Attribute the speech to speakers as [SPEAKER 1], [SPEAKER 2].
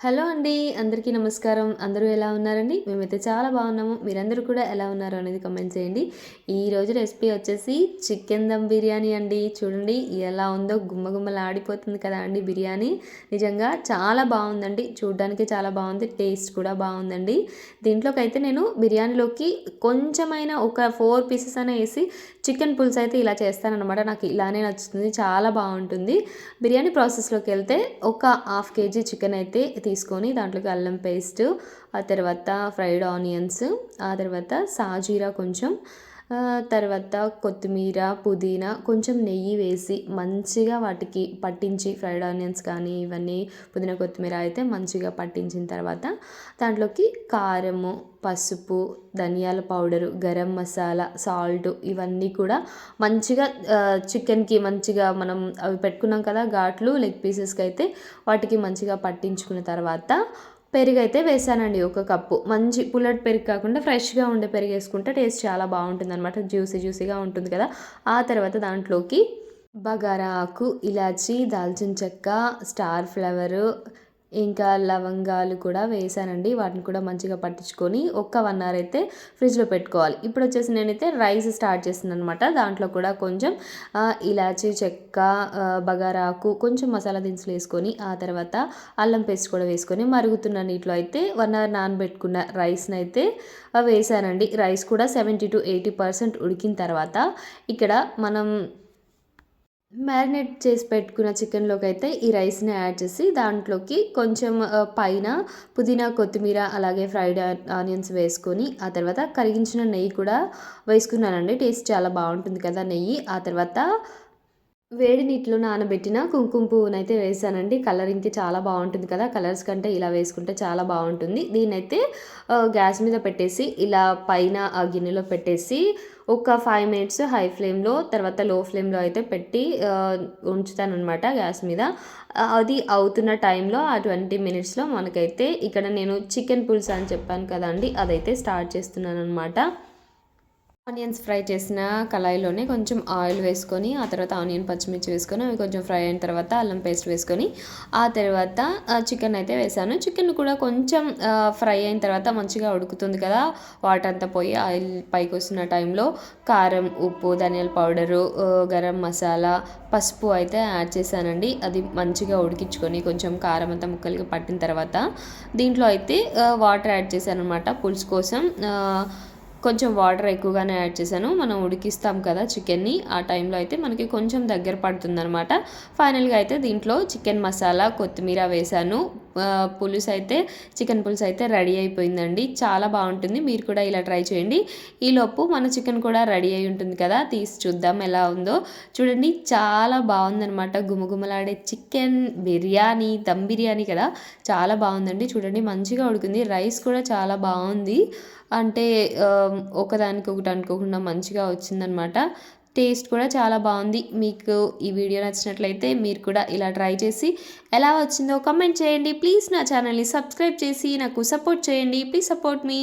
[SPEAKER 1] Hello అండి అందరికీ నమస్కారం. అందరూ ఎలా ఉన్నారండి? మేమైతే చాలా బాగున్నాము. మీరందరూ కూడా ఎలా ఉన్నారు అనేది కమెంట్ చేయండి. ఈరోజు రెసిపీ వచ్చేసి చికెన్ దమ్ బిర్యానీ అండి. చూడండి ఎలా ఉందో గుమ్మ ఆడిపోతుంది కదా అండి బిర్యానీ. నిజంగా చాలా బాగుందండి. చూడడానికి చాలా బాగుంది. టేస్ట్ కూడా బాగుందండి. దీంట్లోకి అయితే నేను బిర్యానీలోకి కొంచెమైనా ఒక ఫోర్ పీసెస్ అయినా వేసి చికెన్ పులుసు అయితే ఇలా చేస్తానన్నమాట. నాకు ఇలానే నచ్చుతుంది. చాలా బాగుంటుంది. బిర్యానీ ప్రాసెస్లోకి వెళ్తే ఒక హాఫ్ కేజీ చికెన్ అయితే తీసుకొని దాంట్లోకి అల్లం పేస్ట్ ఆ తర్వాత ఫ్రైడ్ ఆనియన్స్ ఆ తర్వాత సాజీరా కొంచెం తర్వాత కొత్తిమీర పుదీనా కొంచెం నెయ్యి వేసి మంచిగా వాటికి పట్టించి ఫ్రైడ్ ఆనియన్స్ కానీ ఇవన్నీ పుదీనా కొత్తిమీర అయితే మంచిగా పట్టించిన తర్వాత దాంట్లోకి కారము పసుపు ధనియాల పౌడరు గరం మసాలా సాల్ట్ ఇవన్నీ కూడా మంచిగా చికెన్కి మంచిగా మనం అవి పెట్టుకున్నాం కదా ఘాట్లు లెగ్ పీసెస్కి అయితే వాటికి మంచిగా పట్టించుకున్న తర్వాత పెరుగు అయితే వేసానండి ఒక కప్పు. మంచి పుల్లటి పెరుగు కాకుండా ఫ్రెష్గా ఉండే పెరుగు వేసుకుంటే టేస్ట్ చాలా బాగుంటుంది అనమాట జ్యూసీ జ్యూసీగా ఉంటుంది కదా. ఆ తర్వాత దాంట్లోకి బగారా ఆకు ఇలాచి దాల్చిన చెక్క స్టార్ ఫ్లవరు ఇంకా లవంగాలు కూడా వేసానండి. వాటిని కూడా మంచిగా పట్టించుకొని ఒక్క వన్ అవర్ అయితే ఫ్రిడ్జ్లో పెట్టుకోవాలి. ఇప్పుడు వచ్చేసి నేనైతే రైస్ స్టార్ట్ చేస్తున్నాను అనమాట దాంట్లో కూడా కొంచెం ఇలాచీ చెక్క బగారాకు కొంచెం మసాలా దినుసులు వేసుకొని ఆ తర్వాత అల్లం పేస్ట్ కూడా వేసుకొని మరుగుతున్న నీటిలో అయితే వన్ అవర్ నానబెట్టుకున్న రైస్ని అయితే వేసానండి. రైస్ కూడా సెవెంటీ టు ఎయిటీ పర్సెంట్ ఉడికిన తర్వాత ఇక్కడ మనం మ్యారినేట్ చేసి పెట్టుకున్న చికెన్లోకి అయితే ఈ రైస్ని యాడ్ చేసి దాంట్లోకి కొంచెం పైన పుదీనా కొత్తిమీర అలాగే ఫ్రైడ్ ఆనియన్స్ వేసుకొని ఆ తర్వాత కరిగించిన నెయ్యి కూడా వేసుకున్నానండి. టేస్ట్ చాలా బాగుంటుంది కదా నెయ్యి. ఆ తర్వాత వేడి నీటిలో నానబెట్టిన కుంకుమ పువ్వునైతే వేసానండి. కలరింగ్కి చాలా బాగుంటుంది కదా కలర్స్ కంటే ఇలా వేసుకుంటే చాలా బాగుంటుంది. దీన్నైతే గ్యాస్ మీద పెట్టేసి ఇలా పైన ఆ గిన్నెలో పెట్టేసి ఒక ఫైవ్ మినిట్స్ హై ఫ్లేమ్లో తర్వాత లో ఫ్లేమ్లో అయితే పెట్టి ఉంచుతానమాట గ్యాస్ మీద. అది అవుతున్న టైంలో ఆ ట్వంటీ మినిట్స్లో మనకైతే ఇక్కడ నేను చికెన్ పులుసు అని చెప్పాను కదండి అదైతే స్టార్ట్ చేస్తున్నాను అనమాట ఆనియన్స్ ఫ్రై చేసిన కళాయిలోనే కొంచెం ఆయిల్ వేసుకొని ఆ తర్వాత ఆనియన్ పచ్చిమిర్చి వేసుకొని అవి కొంచెం ఫ్రై అయిన తర్వాత అల్లం పేస్ట్ వేసుకొని ఆ తర్వాత చికెన్ అయితే వేసాను. చికెన్ కూడా కొంచెం ఫ్రై అయిన తర్వాత మంచిగా ఉడుకుతుంది కదా వాటర్ అంతా పోయి ఆయిల్ పైకి వస్తున్న టైంలో కారం ఉప్పు ధనియాల పౌడరు గరం మసాలా పసుపు అయితే యాడ్ చేశానండి. అది మంచిగా ఉడికించుకొని కొంచెం కారం అంతా ముక్కలకి పట్టిన తర్వాత దీంట్లో అయితే వాటర్ యాడ్ చేశాను అనమాట పులుసు కోసం. కొంచెం వాటర్ ఎక్కువగానే యాడ్ చేశాను. మనం ఉడికిస్తాం కదా చికెన్ని. ఆ టైంలో అయితే మనకి కొంచెం దగ్గర పడుతుందనమాట ఫైనల్గా అయితే దీంట్లో చికెన్ మసాలా కొత్తిమీర వేశాను. పులుసు అయితే చికెన్ పులుసు అయితే రెడీ అయిపోయిందండి. చాలా బాగుంటుంది. మీరు కూడా ఇలా ట్రై చేయండి. ఈలోపు మన చికెన్ కూడా రెడీ అయి ఉంటుంది కదా. తీసి చూద్దాం ఎలా ఉందో. చూడండి చాలా బాగుందనమాట గుమగుమలాడే చికెన్ బిర్యానీ దమ్ బిర్యానీ కదా. చాలా బాగుందండి. చూడండి మంచిగా ఉడికింది. రైస్ కూడా చాలా బాగుంది. అంటే ఒకదానికి ఒకటి అనుకోకుండా మంచిగా వచ్చిందనమాట. టేస్ట్ కూడా చాలా బాగుంది. మీకు ఈ వీడియో నచ్చినట్లయితే మీరు కూడా ఇలా ట్రై చేసి ఎలా వచ్చిందో కమెంట్ చేయండి. ప్లీజ్ నా ఛానల్ని సబ్స్క్రైబ్ చేసి నాకు సపోర్ట్ చేయండి. Please support me.